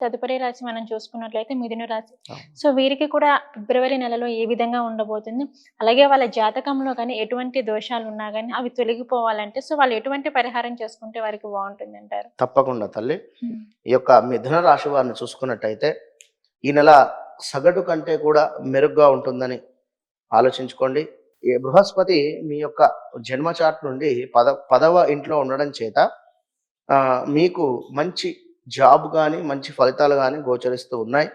తదుపరి రాశి మనం చూసుకున్నట్లయితే మిథున రాశి. సో వీరికి కూడా ఫిబ్రవరి నెలలో ఏ విధంగా ఉండబోతుంది? అలాగే వాళ్ళ జాతకంలో కానీ ఎటువంటి దోషాలు ఉన్నా కానీ అవి తొలగిపోవాలంటే సో వాళ్ళు ఎటువంటి పరిహారం చేసుకుంటే వారికి బాగుంటుంది అంటారు తప్పకుండా తల్లి. ఈ యొక్క మిథున రాశి వారిని చూసుకున్నట్టయితే ఈ నెల సగటు కంటే కూడా మెరుగ్గా ఉంటుందని ఆలోచించుకోండి. ఈ బృహస్పతి మీ యొక్క జన్మ చార్ట్ నుండి పద పదవ ఇంట్లో ఉండడం చేత ఆ, మీకు మంచి జాబ్ కానీ మంచి ఫలితాలు కానీ గోచరిస్తూ ఉన్నాయి.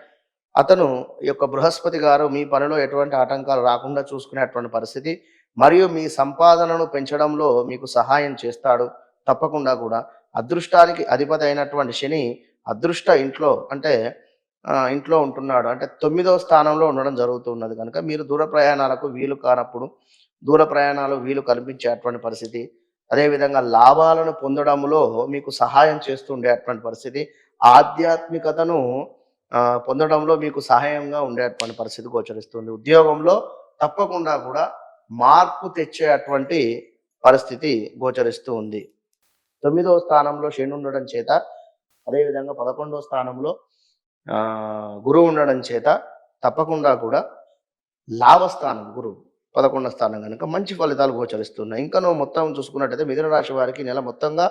అతను ఈ యొక్క బృహస్పతి గారు మీ పనిలో ఎటువంటి ఆటంకాలు రాకుండా చూసుకునేటువంటి పరిస్థితి మరియు మీ సంపాదనను పెంచడంలో మీకు సహాయం చేస్తాడు తప్పకుండా కూడా. అదృష్టానికి అధిపతి అయినటువంటి శని అదృష్ట ఇంట్లో అంటే ఇంట్లో ఉంటున్నాడు. అంటే తొమ్మిదవ స్థానంలో ఉండడం జరుగుతున్నది కనుక మీరు దూర ప్రయాణాలకు వీలు కానప్పుడు దూర ప్రయాణాలు వీలు కల్పించేటువంటి పరిస్థితి అదేవిధంగా లాభాలను పొందడంలో మీకు సహాయం చేస్తూ ఉండేటువంటి పరిస్థితి. ఆధ్యాత్మికతను పొందడంలో మీకు సహాయంగా ఉండేటువంటి పరిస్థితి గోచరిస్తుంది. ఉద్యోగంలో తప్పకుండా కూడా మార్పు తెచ్చేటువంటి పరిస్థితి గోచరిస్తూ ఉంది. తొమ్మిదవ స్థానంలో శని ఉండడం చేత అదేవిధంగా పదకొండవ స్థానంలో గురువు ఉండడం చేత తప్పకుండా కూడా లాభస్థానం గురువు పదకొండవ స్థానం కనుక మంచి ఫలితాలు గోచరిస్తున్నాయి. ఇంకా నువ్వు మొత్తం చూసుకున్నట్టయితే మిథున రాశి వారికి నెల మొత్తంగా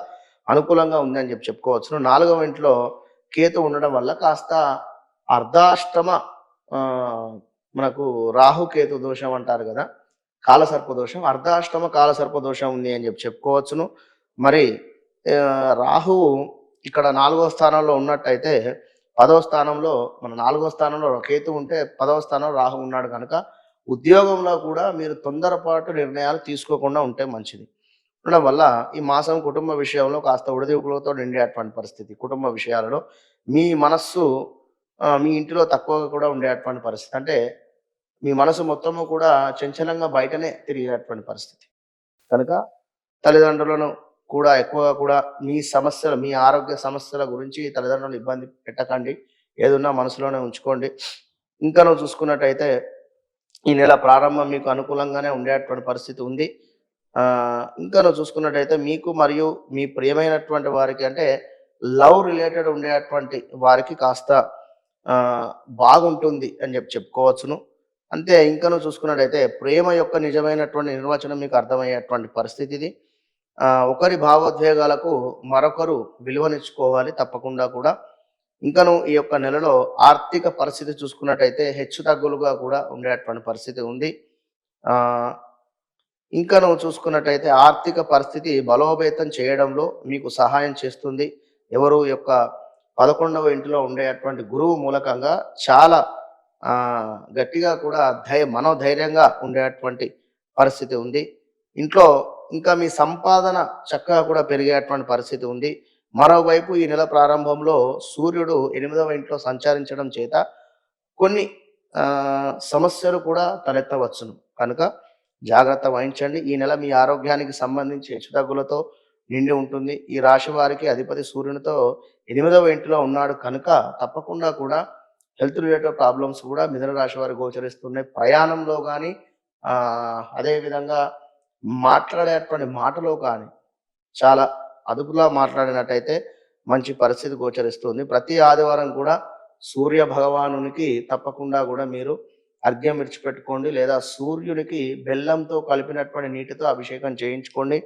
అనుకూలంగా ఉంది అని చెప్పి చెప్పుకోవచ్చును. నాలుగవ ఇంట్లో కేతు ఉండడం వల్ల కాస్త అర్ధాష్టమ మనకు రాహుకేతు దోషం అంటారు కదా కాలసర్ప దోషం. అర్ధాష్టమ కాలసర్ప దోషం ఉంది అని చెప్పి చెప్పుకోవచ్చును. మరి రాహువు ఇక్కడ నాలుగో స్థానంలో ఉన్నట్టయితే పదవ స్థానంలో మన నాలుగో స్థానంలో కేతు ఉంటే పదవ స్థానంలో రాహు ఉన్నాడు కనుక ఉద్యోగంలో కూడా మీరు తొందరపాటు నిర్ణయాలు తీసుకోకుండా ఉంటే మంచిది. ఉండడం వల్ల ఈ మాసం కుటుంబ విషయంలో కాస్త ఉడదీపులతో నిండేటువంటి పరిస్థితి. కుటుంబ విషయాలలో మీ మనస్సు మీ ఇంటిలో తక్కువగా కూడా ఉండేటువంటి పరిస్థితి. అంటే మీ మనసు మొత్తము కూడా చంచలంగా బయటనే తిరిగేటువంటి పరిస్థితి. కనుక తల్లిదండ్రులను కూడా ఎక్కువగా కూడా మీ సమస్యలు మీ ఆరోగ్య సమస్యల గురించి తల్లిదండ్రులను ఇబ్బంది పెట్టకండి. ఏదున్నా మనసులోనే ఉంచుకోండి. ఇంకా నువ్వు చూసుకున్నట్టయితే ఈ నెల ప్రారంభం మీకు అనుకూలంగానే ఉండేటువంటి పరిస్థితి ఉంది. ఇంకా నువ్వు చూసుకున్నట్టయితే మీకు మరియు మీ ప్రియమైనటువంటి వారికి అంటే లవ్ రిలేటెడ్ ఉండేటువంటి వారికి కాస్త బాగుంటుంది అని చెప్పి చెప్పుకోవచ్చును. అంతే ఇంకా నువ్వు చూసుకున్నట్టయితే ప్రేమ యొక్క నిజమైనటువంటి నిర్వచనం మీకు అర్థమయ్యేటువంటి పరిస్థితి ఇది. ఒకరి భావోద్వేగాలకు మరొకరు విలువనిచ్చుకోవాలి తప్పకుండా కూడా. ఇంకను ఈ యొక్క నెలలో ఆర్థిక పరిస్థితి చూసుకున్నట్టయితే హెచ్చు తగ్గులుగా కూడా ఉండేటువంటి పరిస్థితి ఉంది. ఇంకను చూసుకున్నట్టయితే ఆర్థిక పరిస్థితి బలోపేతం చేయడంలో మీకు సహాయం చేస్తుంది. ఎవరు యొక్క పదకొండవ ఇంటిలో ఉండేటువంటి గురువు మూలకంగా చాలా గట్టిగా కూడా ధైర్య మనోధైర్యంగా ఉండేటువంటి పరిస్థితి ఉంది. ఇంట్లో ఇంకా మీ సంపాదన చక్కగా కూడా పెరిగేటువంటి పరిస్థితి ఉంది. మరోవైపు ఈ నెల ప్రారంభంలో సూర్యుడు ఎనిమిదవ ఇంట్లో సంచరించడం చేత కొన్ని సమస్యలు కూడా తలెత్తవచ్చును. కనుక జాగ్రత్త వహించండి. ఈ నెల మీ ఆరోగ్యానికి సంబంధించి హెచ్చుతగ్గులతో నిండి ఉంటుంది. ఈ రాశి వారికి అధిపతి సూర్యునితో ఎనిమిదవ ఇంటిలో ఉన్నాడు కనుక తప్పకుండా కూడా హెల్త్ రిలేటెడ్ ప్రాబ్లమ్స్ కూడా మిథున రాశి వారి గోచరిస్తున్నాయి. ప్రయాణంలో కానీ అదేవిధంగా మాట్లాడేటువంటి మాటలో కానీ చాలా అదుపులా మాట్లాడినట్టయితే మంచి పరిస్థితి గోచరిస్తుంది. ప్రతి ఆదివారం కూడా సూర్య భగవానునికి తప్పకుండా కూడా మీరు అర్ఘ్యం విడిచిపెట్టుకోండి. లేదా సూర్యునికి బెల్లంతో కలిపినటువంటి నీటితో అభిషేకం చేయించుకోండి.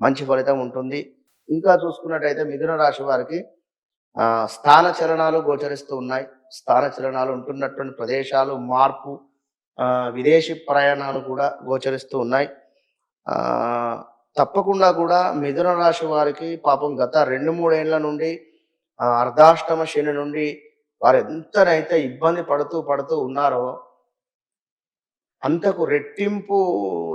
మంచి ఫలితం ఉంటుంది. ఇంకా చూసుకున్నట్టయితే మిథున రాశి వారికి స్థాన చలనాలు గోచరిస్తూ ఉన్నాయి. స్థాన చలనాలు ఉంటున్నటువంటి ప్రదేశాలు మార్పు విదేశీ ప్రయాణాలు కూడా గోచరిస్తూ ఉన్నాయి. తప్పకుండా కూడా మిథున రాశి వారికి పాపం గత రెండు మూడేళ్ళ నుండి అర్ధాష్టమ శని నుండి వారు ఎంతనైతే ఇబ్బంది పడుతూ పడుతూ ఉన్నారో అంతకు రెట్టింపు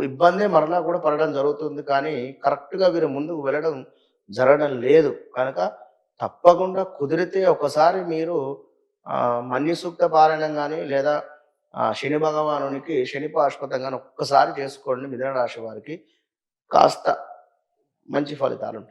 ఇబ్బందే మరలా కూడా పడడం జరుగుతుంది. కానీ కరెక్ట్గా వీరు ముందుకు వెళ్ళడం జరగడం లేదు. కనుక తప్పకుండా కుదిరితే ఒకసారి మీరు ఆ మన్య సూక్త పారాయణం కానీ లేదా శని భగవానునికి శని పాశ్వతం కానీ ఒక్కసారి చేసుకోండి మిథున రాశి వారికి. కాస్త మంచి ఫలితాలు ఉంటాయి